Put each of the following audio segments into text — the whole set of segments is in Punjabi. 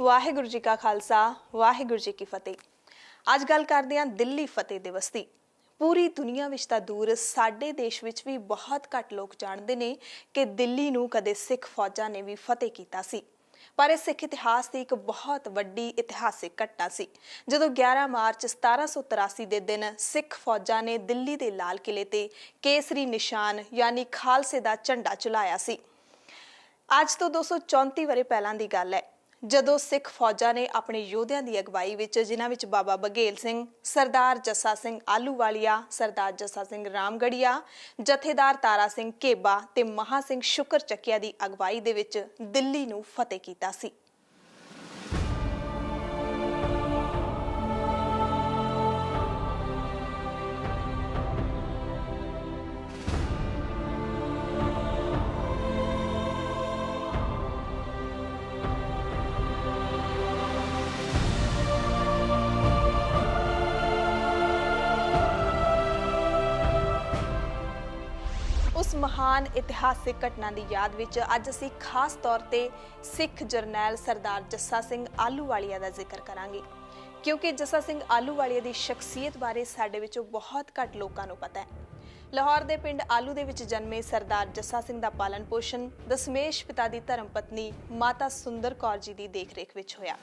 ਵਾਹਿਗੁਰੂ ਜੀ ਕਾ ਖਾਲਸਾ, ਵਾਹਿਗੁਰੂ ਜੀ ਕੀ ਫਤਿਹ। ਅੱਜ ਗੱਲ ਕਰਦੇ ਹਾਂ ਦਿੱਲੀ ਫਤਿਹ ਦਿਵਸ ਦੀ। ਪੂਰੀ ਦੁਨੀਆ ਵਿੱਚ ਤਾਂ ਦੂਰ, ਸਾਡੇ ਦੇਸ਼ ਵਿੱਚ ਵੀ ਬਹੁਤ ਘੱਟ ਲੋਕ ਜਾਣਦੇ ਨੇ ਕਿ ਦਿੱਲੀ ਨੂੰ ਕਦੇ ਸਿੱਖ ਫੌਜਾਂ ਨੇ ਵੀ ਫਤਿਹ ਕੀਤਾ ਸੀ। ਪਰ ਇਹ ਸਿੱਖ ਇਤਿਹਾਸ ਦੀ ਇੱਕ ਬਹੁਤ ਵੱਡੀ ਇਤਿਹਾਸਿਕ ਘਟਨਾ ਸੀ। ਜਦੋਂ 11 ਮਾਰਚ 1783 ਦੇ ਦਿਨ ਸਿੱਖ ਫੌਜਾਂ ਨੇ ਦਿੱਲੀ ਦੇ ਲਾਲ ਕਿਲੇ ਤੇ ਕੇਸਰੀ ਨਿਸ਼ਾਨ ਯਾਨੀ ਖਾਲਸੇ ਦਾ ਝੰਡਾ ਚਲਾਇਆ ਸੀ। ਅੱਜ ਤੋਂ 234 ਵਰੇ ਪਹਿਲਾਂ ਦੀ ਗੱਲ ਹੈ। ਜਦੋਂ ਸਿੱਖ ਫੌਜਾਂ ਨੇ ਆਪਣੇ ਯੋਧਿਆਂ ਦੀ ਅਗਵਾਈ ਵਿੱਚ, ਜਿਨ੍ਹਾਂ ਵਿੱਚ ਬਾਬਾ ਬਗੇਲ ਸਿੰਘ, ਸਰਦਾਰ ਜੱਸਾ ਸਿੰਘ ਆਲੂਵਾਲੀਆ, ਸਰਦਾਰ ਜੱਸਾ ਸਿੰਘ ਰਾਮਗੜੀਆ, ਜਥੇਦਾਰ ਤਾਰਾ ਸਿੰਘ ਕੇਬਾ ਤੇ ਮਹਾ ਸਿੰਘ ਸ਼ੁਕਰ ਚੱਕਿਆ ਦੀ ਅਗਵਾਈ ਦੇ ਵਿੱਚ ਦਿੱਲੀ ਨੂੰ ਫਤਿਹ ਕੀਤਾ ਸੀ। ਮਹਾਨ ਇਤਿਹਾਸਿਕ ਘਟਨਾ ਦੀ ਯਾਦ ਵਿੱਚ ਅੱਜ ਅਸੀਂ ਖਾਸ ਤੌਰ ਤੇ ਸਿੱਖ ਜਰਨੈਲ ਸਰਦਾਰ ਜੱਸਾ ਸਿੰਘ ਆਲੂਵਾਲੀਆ ਦਾ ਜ਼ਿਕਰ ਕਰਾਂਗੇ। ਕਿਉਂਕਿ ਜੱਸਾ ਸਿੰਘ ਆਲੂਵਾਲੀਆ ਦੀ ਸ਼ਖਸੀਅਤ ਬਾਰੇ ਸਾਡੇ ਵਿੱਚੋਂ ਬਹੁਤ ਘੱਟ ਲੋਕਾਂ ਨੂੰ ਪਤਾ ਹੈ। ਲਾਹੌਰ ਦੇ ਪਿੰਡ ਆਲੂ ਦੇ ਵਿੱਚ ਜਨਮੇ ਸਰਦਾਰ ਜੱਸਾ ਸਿੰਘ ਦਾ ਪਾਲਣ ਪੋਸ਼ਣ ਦਸਮੇਸ਼ ਪਿਤਾ ਦੀ ਧਰਮ ਪਤਨੀ ਮਾਤਾ ਸੁੰਦਰ ਕੌਰ ਜੀ ਦੀ ਦੇਖਰੇਖ ਵਿੱਚ ਹੋਇਆ।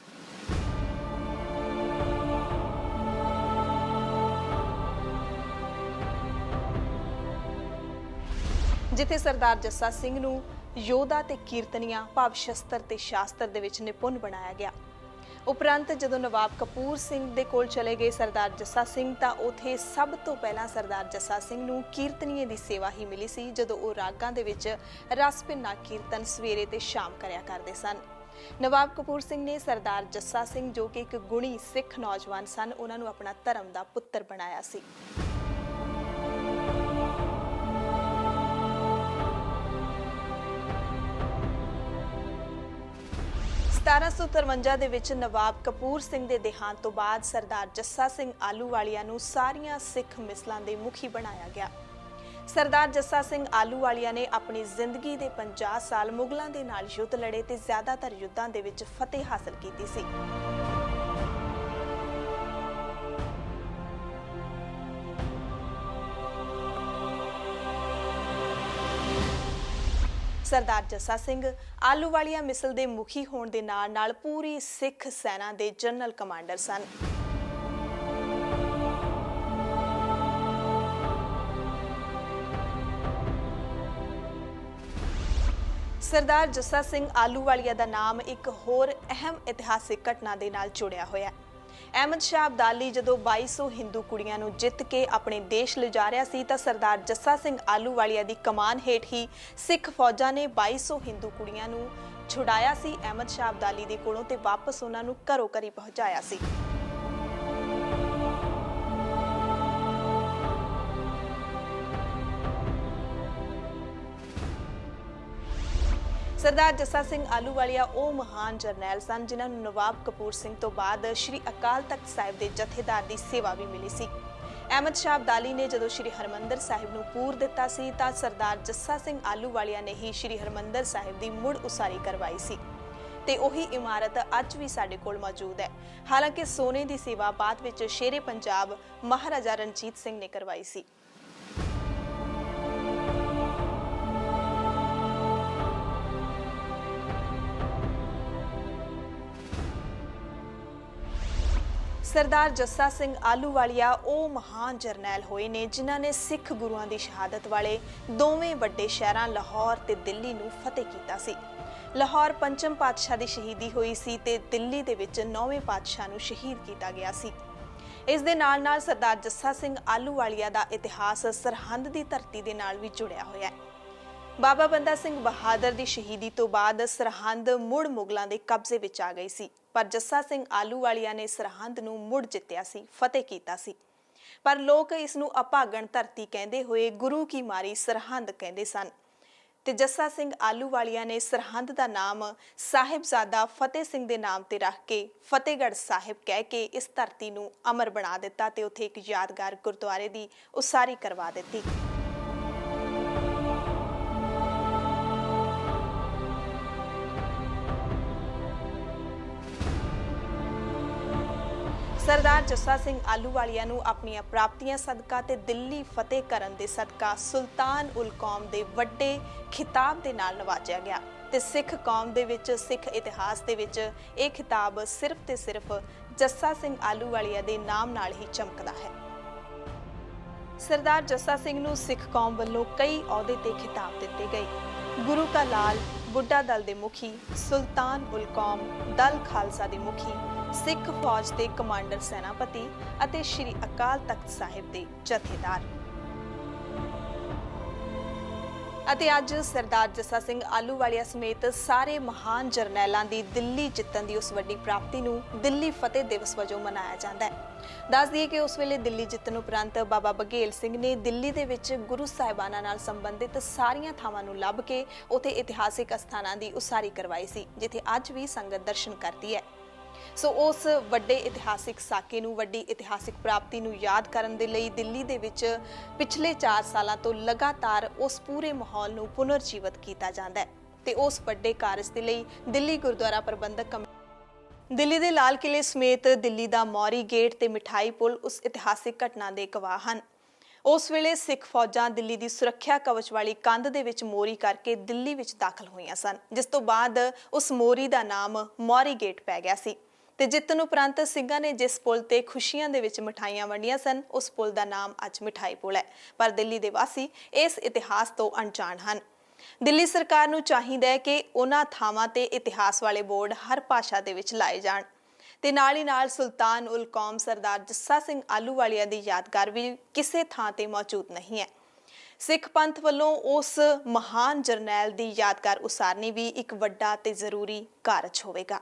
ਜਿੱਥੇ ਸਰਦਾਰ ਜੱਸਾ ਸਿੰਘ ਨੂੰ ਯੋਧਾ ਤੇ ਕੀਰਤਨੀਆਂ ਭਾਵ ਸ਼ਸਤਰ ਤੇ ਸ਼ਾਸਤਰ ਦੇ ਵਿੱਚ ਨਿਪੁੰਨ ਬਣਾਇਆ ਗਿਆ। ਉਪਰੰਤ ਜਦੋਂ ਨਵਾਬ ਕਪੂਰ ਸਿੰਘ ਦੇ ਕੋਲ ਚਲੇ ਗਏ ਸਰਦਾਰ ਜੱਸਾ ਸਿੰਘ, ਤਾਂ ਉਥੇ ਸਭ ਤੋਂ ਪਹਿਲਾਂ ਸਰਦਾਰ ਜੱਸਾ ਸਿੰਘ ਨੂੰ ਕੀਰਤਨੀਏ ਦੀ ਸੇਵਾ ਹੀ ਮਿਲੀ ਸੀ, ਜਦੋਂ ਉਹ ਰਾਗਾਂ ਦੇ ਵਿੱਚ ਰਸ ਭਿੰਨਾ ਕੀਰਤਨ ਸਵੇਰੇ ਤੇ ਸ਼ਾਮ ਕਰਿਆ ਕਰਦੇ ਸਨ। ਨਵਾਬ ਕਪੂਰ ਸਿੰਘ ਨੇ ਸਰਦਾਰ ਜੱਸਾ ਸਿੰਘ ਜੋ ਕਿ ਇੱਕ ਗੁਣੀ ਸਿੱਖ ਨੌਜਵਾਨ ਸਨ, ਉਹਨਾਂ ਨੂੰ ਆਪਣਾ ਧਰਮ ਦਾ ਪੁੱਤਰ ਬਣਾਇਆ ਸੀ। 1753 ਦੇ ਵਿੱਚ ਨਵਾਬ ਕਪੂਰ ਸਿੰਘ ਦੇ ਦੇਹਾਂਤ ਤੋਂ ਬਾਅਦ ਸਰਦਾਰ ਜੱਸਾ ਸਿੰਘ ਆਲੂਵਾਲੀਆ ਨੂੰ ਸਾਰੀਆਂ ਸਿੱਖ ਮਿਸਲਾਂ ਦੇ ਮੁਖੀ ਬਣਾਇਆ ਗਿਆ। ਸਰਦਾਰ ਜੱਸਾ ਸਿੰਘ ਆਲੂਵਾਲੀਆ ਨੇ ਆਪਣੀ ਜ਼ਿੰਦਗੀ ਦੇ 50 ਸਾਲ ਮੁਗਲਾਂ ਦੇ ਨਾਲ ਯੁੱਧ ਲੜੇ ਤੇ ਜ਼ਿਆਦਾਤਰ ਯੁੱਧਾਂ ਦੇ ਵਿੱਚ ਫਤਿਹ ਹਾਸਲ ਕੀਤੀ ਸੀ। ਸਰਦਾਰ ਜੱਸਾ ਸਿੰਘ ਆਲੂਵਾਲੀਆ ਮਿਸਲ ਦੇ ਮੁਖੀ ਹੋਣ ਦੇ ਨਾਲ ਨਾਲ ਪੂਰੀ ਸਿੱਖ ਸੈਨਾ ਦੇ ਜਨਰਲ ਕਮਾਂਡਰ ਸਨ। ਸਰਦਾਰ ਜੱਸਾ ਸਿੰਘ ਆਲੂਵਾਲੀਆ ਦਾ ਨਾਮ ਇੱਕ ਹੋਰ ਅਹਿਮ ਇਤਿਹਾਸਿਕ ਘਟਨਾ ਦੇ ਨਾਲ ਜੁੜਿਆ ਹੋਇਆ ਹੈ। ਅਹਿਮਦ ਸ਼ਾਹ ਅਬਦਾਲੀ ਜਦੋਂ 2200 ਹਿੰਦੂ ਕੁੜੀਆਂ ਨੂੰ ਜਿੱਤ ਕੇ ਆਪਣੇ ਦੇਸ਼ ਲਿਜਾ ਰਿਹਾ ਸੀ ਤਾਂ ਸਰਦਾਰ ਜੱਸਾ ਸਿੰਘ ਆਲੂਵਾਲੀਆ ਦੀ ਕਮਾਨ ਹੇਠ ਹੀ ਸਿੱਖ ਫੌਜਾਂ ਨੇ 2200 ਹਿੰਦੂ ਕੁੜੀਆਂ ਨੂੰ ਛੁਡਾਇਆ ਸੀ। ਅਹਿਮਦ ਸ਼ਾਹ ਅਬਦਾਲੀ ਦੇ ਕੋਲੋਂ ਤੇ ਵਾਪਸ ਉਹਨਾਂ ਨੂੰ ਘਰੋ ਘਰੀ ਪਹੁੰਚਾਇਆ ਸੀ। ਸਰਦਾਰ ਜੱਸਾ ਸਿੰਘ ਆਲੂਵਾਲੀਆ ਉਹ ਮਹਾਨ ਜਰਨੈਲ ਸਨ, ਜਿਨ੍ਹਾਂ ਨੂੰ ਨਵਾਬ ਕਪੂਰ ਸਿੰਘ ਤੋਂ ਬਾਅਦ ਸ੍ਰੀ ਅਕਾਲ ਤਖਤ ਸਾਹਿਬ ਦੇ ਜਥੇਦਾਰ ਦੀ ਸੇਵਾ ਵੀ ਮਿਲੀ ਸੀ। ਅਹਿਮਦ ਸ਼ਾਹ ਅਬਦਾਲੀ ਨੇ ਜਦੋਂ ਸ੍ਰੀ ਹਰਮੰਦਰ ਸਾਹਿਬ ਨੂੰ ਪੂਰ ਦਿੱਤਾ ਸੀ, ਤਾਂ ਸਰਦਾਰ ਜੱਸਾ ਸਿੰਘ ਆਲੂਵਾਲੀਆ ਨੇ ਹੀ ਸ੍ਰੀ ਹਰਮੰਦਰ ਸਾਹਿਬ ਦੀ ਮੁੜ ਉਸਾਰੀ ਕਰਵਾਈ ਸੀ। ਤੇ ਉਹੀ ਇਮਾਰਤ ਅੱਜ ਵੀ ਸਾਡੇ ਕੋਲ ਮੌਜੂਦ ਹੈ। ਹਾਲਾਂਕਿ ਸੋਨੇ ਦੀ ਸੇਵਾ ਬਾਅਦ ਵਿੱਚ ਸ਼ੇਰੇ ਪੰਜਾਬ ਮਹਾਰਾਜਾ ਰਣਜੀਤ ਸਿੰਘ ਨੇ ਕਰਵਾਈ ਸੀ। ਸਰਦਾਰ ਜੱਸਾ ਸਿੰਘ ਆਲੂਵਾਲੀਆ ਉਹ ਮਹਾਨ ਜਰਨੈਲ ਹੋਏ ਨੇ, ਜਿਨ੍ਹਾਂ ਨੇ ਸਿੱਖ ਗੁਰੂਆਂ ਦੀ ਸ਼ਹਾਦਤ ਵਾਲੇ ਦੋਵੇਂ ਵੱਡੇ ਸ਼ਹਿਰਾਂ ਲਾਹੌਰ ਤੇ ਦਿੱਲੀ ਨੂੰ ਫਤਿਹ ਕੀਤਾ ਸੀ। ਲਾਹੌਰ ਪੰਚਮ ਪਾਤਸ਼ਾਹ ਦੀ ਸ਼ਹੀਦੀ ਹੋਈ ਸੀ ਤੇ ਦਿੱਲੀ ਦੇ ਵਿੱਚ ਨੌਵੇਂ ਪਾਤਸ਼ਾਹ ਨੂੰ ਸ਼ਹੀਦ ਕੀਤਾ ਗਿਆ ਸੀ। ਇਸ ਦੇ ਨਾਲ ਨਾਲ ਸਰਦਾਰ ਜੱਸਾ ਸਿੰਘ ਆਲੂਵਾਲੀਆ ਦਾ ਇਤਿਹਾਸ ਸਰਹੰਦ ਦੀ ਧਰਤੀ ਦੇ ਨਾਲ ਵੀ ਜੁੜਿਆ ਹੋਇਆ ਹੈ। ਬਾਬਾ ਬੰਦਾ ਸਿੰਘ ਬਹਾਦਰ ਦੀ ਸ਼ਹੀਦੀ ਤੋਂ ਬਾਅਦ ਸਰਹੰਦ ਮੁੜ ਮੁਗਲਾਂ ਦੇ ਕਬਜ਼ੇ ਵਿੱਚ ਆ ਗਈ ਸੀ। ਪਰ ਜੱਸਾ ਸਿੰਘ ਆਲੂਵਾਲੀਆ ਨੇ ਸਰਹੰਦ ਨੂੰ ਮੁੜ ਜਿੱਤਿਆ ਸੀ, ਫਤਿਹ ਕੀਤਾ ਸੀ। ਪਰ ਲੋਕ ਇਸ ਨੂੰ ਅਭਾਗਣ ਧਰਤੀ ਕਹਿੰਦੇ ਹੋਏ ਗੁਰੂ ਕੀ ਮਾਰੀ ਸਰਹੰਦ ਕਹਿੰਦੇ ਸਨ। ਤੇ ਜੱਸਾ ਸਿੰਘ ਆਲੂਵਾਲੀਆ ਨੇ ਸਰਹੰਦ ਦਾ ਨਾਮ ਸਾਹਿਬਜ਼ਾਦਾ ਫਤਿਹ ਸਿੰਘ ਦੇ ਨਾਮ ਤੇ ਰੱਖ ਕੇ ਫਤਿਹਗੜ੍ਹ ਸਾਹਿਬ ਕਹਿ ਕੇ ਇਸ ਧਰਤੀ ਨੂੰ ਅਮਰ ਬਣਾ ਦਿੱਤਾ ਤੇ ਉੱਥੇ ਇੱਕ ਯਾਦਗਾਰ ਗੁਰਦੁਆਰੇ ਦੀ ਉਸਾਰੀ ਕਰਵਾ ਦਿੱਤੀ। ਸਰਦਾਰ ਜੱਸਾ ਸਿੰਘ ਆਲੂਵਾਲੀਆ ਨੂੰ ਆਪਣੀਆਂ ਪ੍ਰਾਪਤੀਆਂ ਸਦਕਾ ਤੇ ਦਿੱਲੀ ਫਤਿਹ ਕਰਨ ਦੇ ਸਦਕਾ ਸੁਲਤਾਨ ਉਲ ਕੌਮ ਦੇ ਵੱਡੇ ਖਿਤਾਬ ਦੇ ਨਾਲ ਨਵਾਜਿਆ ਗਿਆ। ਤੇ ਸਿੱਖ ਕੌਮ ਦੇ ਵਿੱਚ, ਸਿੱਖ ਇਤਿਹਾਸ ਦੇ ਵਿੱਚ ਇਹ ਖਿਤਾਬ ਸਿਰਫ ਤੇ ਸਿਰਫ ਜੱਸਾ ਸਿੰਘ ਆਲੂਵਾਲੀਆ ਦੇ ਨਾਮ ਨਾਲ ਹੀ ਚਮਕਦਾ ਹੈ। ਸਰਦਾਰ ਜੱਸਾ ਸਿੰਘ ਨੂੰ ਸਿੱਖ ਕੌਮ ਵੱਲੋਂ ਕਈ ਅਹੁਦੇ ਤੇ ਖਿਤਾਬ ਦਿੱਤੇ ਗਏ। ਗੁਰੂ ਕਾ ਲਾਲ, ਬੁੱਢਾ ਦਲ ਦੇ ਮੁਖੀ ਸੁਲਤਾਨ ਉਲ ਕੌਮ, ਦਲ ਖਾਲਸਾ ਦੇ ਮੁਖੀ ਸਿੱਖ ਫੌਜ ਦੇ ਕਮਾਂਡਰ ਸੈਨਾਪਤੀ ਅਤੇ ਸ੍ਰੀ ਅਕਾਲ ਤਖਤ ਸਾਹਿਬ ਦੇ ਜਥੇਦਾਰ। ਅਤੇ ਅੱਜ ਸਰਦਾਰ ਜੱਸਾ ਸਿੰਘ ਆਲੂਵਾਲੀਆ ਸਮੇਤ ਸਾਰੇ ਮਹਾਨ ਜਰਨੈਲਾਂ ਦੀ ਦਿੱਲੀ ਜਿੱਤਣ ਦੀ ਉਸ ਵੱਡੀ ਪ੍ਰਾਪਤੀ ਨੂੰ ਦਿੱਲੀ ਫਤਿਹ ਦਿਵਸ ਵਜੋਂ ਮਨਾਇਆ ਜਾਂਦਾ ਹੈ। ਦੱਸ ਦਈਏ ਕਿ ਉਸ ਵੇਲੇ ਦਿੱਲੀ ਜਿੱਤਣ ਉਪਰੰਤ ਬਾਬਾ ਬਘੇਲ ਸਿੰਘ ਨੇ ਦਿੱਲੀ ਦੇ ਵਿੱਚ ਗੁਰੂ ਸਾਹਿਬਾਨਾਂ ਨਾਲ ਸੰਬੰਧਿਤ ਸਾਰੀਆਂ ਥਾਵਾਂ ਨੂੰ ਲੱਭ ਕੇ ਉਥੇ ਇਤਿਹਾਸਿਕ ਅਸਥਾਨਾਂ ਦੀ ਉਸਾਰੀ ਕਰਵਾਈ ਸੀ, ਜਿੱਥੇ ਅੱਜ ਵੀ ਸੰਗਤ ਦਰਸ਼ਨ ਕਰਦੀ ਹੈ। ਸੋ ਉਸ ਵੱਡੇ ਇਤਿਹਾਸਿਕ ਸਾਕੇ ਨੂੰ, ਵੱਡੀ ਇਤਿਹਾਸਿਕ ਪ੍ਰਾਪਤੀ ਨੂੰ ਯਾਦ ਕਰਨ ਦੇ ਲਈ ਦਿੱਲੀ ਦੇ ਵਿੱਚ ਪਿਛਲੇ 4 ਸਾਲਾਂ ਤੋਂ ਲਗਾਤਾਰ ਉਸ ਪੂਰੇ ਮਾਹੌਲ ਨੂੰ ਪੁਨਰ ਜੀਵਤ ਕੀਤਾ ਜਾਂਦਾ ਹੈ ਤੇ ਉਸ ਵੱਡੇ ਕਾਰਜ ਦੇ ਲਈ ਦਿੱਲੀ ਗੁਰਦੁਆਰਾ ਪ੍ਰਬੰਧਕ ਕਮੇਟੀ ਦਿੱਲੀ ਦੇ ਲਾਲ ਕਿਲੇ ਸਮੇਤ ਦਿੱਲੀ ਦਾ ਮੌਰੀ ਗੇਟ ਤੇ ਮਿਠਾਈ ਪੁਲ ਉਸ ਇਤਿਹਾਸਿਕ ਘਟਨਾ ਦੇ ਗਵਾਹ ਹਨ। ਉਸ ਵੇਲੇ ਸਿੱਖ ਫੌਜਾਂ ਦਿੱਲੀ ਦੀ ਸੁਰੱਖਿਆ ਕਵਚ ਵਾਲੀ ਕੰਧ ਦੇ ਵਿੱਚ ਮੋਰੀ ਕਰਕੇ ਦਿੱਲੀ ਵਿੱਚ ਦਾਖਲ ਹੋਈਆਂ ਸਨ, ਜਿਸ ਤੋਂ ਬਾਅਦ ਉਸ ਮੋਰੀ ਦਾ ਨਾਮ ਮੌਰੀ ਗੇਟ ਪੈ ਗਿਆ ਸੀ। ਤੇ ਜਿੱਤਨ ਉਪਰੰਤ ਸਿੰਘਾਂ ਨੇ ਜਿਸ ਪੁਲ ਤੇ ਖੁਸ਼ੀਆਂ ਦੇ ਵਿੱਚ ਮਠਾਈਆਂ ਵੰਡੀਆਂ ਸਨ, ਉਸ ਪੁਲ ਦਾ ਨਾਮ ਅੱਜ ਮਿਠਾਈ ਪੁਲ ਹੈ। ਪਰ ਦਿੱਲੀ ਦੇ ਵਾਸੀ ਇਸ ਇਤਿਹਾਸ ਤੋਂ ਅਣਜਾਣ ਹਨ। ਦਿੱਲੀ ਸਰਕਾਰ ਨੂੰ ਚਾਹੀਦਾ ਹੈ ਕਿ ਉਹਨਾਂ ਥਾਵਾਂ ਤੇ ਇਤਿਹਾਸ ਵਾਲੇ ਬੋਰਡ ਹਰ ਭਾਸ਼ਾ ਦੇ ਵਿੱਚ ਲਾਏ ਜਾਣ। ਤੇ ਨਾਲ ਹੀ ਨਾਲ ਸੁਲਤਾਨ ਉਲ ਕੌਮ ਸਰਦਾਰ ਜੱਸਾ ਸਿੰਘ ਆਲੂਵਾਲੀਆ ਦੀ ਯਾਦਗਾਰ ਵੀ ਕਿਸੇ ਥਾਂ ਤੇ ਮੌਜੂਦ ਨਹੀਂ ਹੈ। ਸਿੱਖ ਪੰਥ ਵੱਲੋਂ ਉਸ ਮਹਾਨ ਜਰਨੈਲ ਦੀ ਯਾਦਗਾਰ ਉਸਾਰਨੀ ਵੀ ਇੱਕ ਵੱਡਾ ਤੇ ਜ਼ਰੂਰੀ ਕਾਰਜ ਹੋਵੇਗਾ।